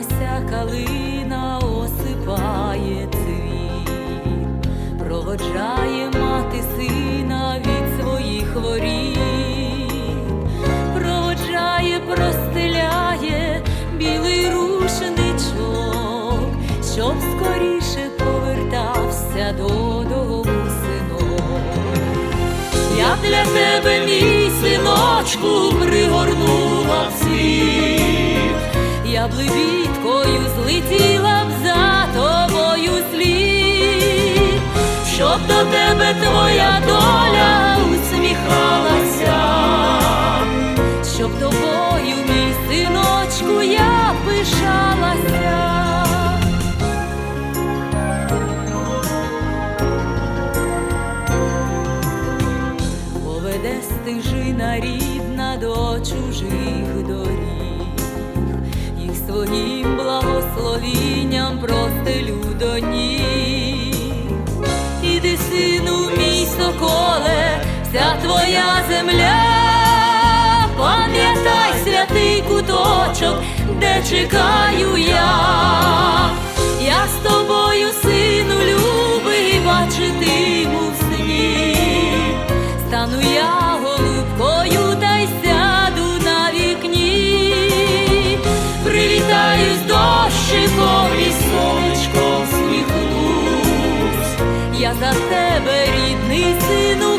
Вася калина осипає цвіт, проводжає мати сина від своїх воріт, проводжає, простеляє білий рушничок, щоб скоріше повертався додому синок. Я для тебе, мій синочку, пригорнула світ. Я бливій лебідкою злетіла б за тобою слід, щоб до тебе твоя доля усміхалася, щоб тобою, мій синочку, я пишалася. Поведе стежина рідна до чужих доріг, їх своїм благословінням простелю до. Іди, сину, мій соколе, вся твоя земля, пам'ятай святий куточок, де чекаю і сонечко всміхнусь, я за тебе рідний сину.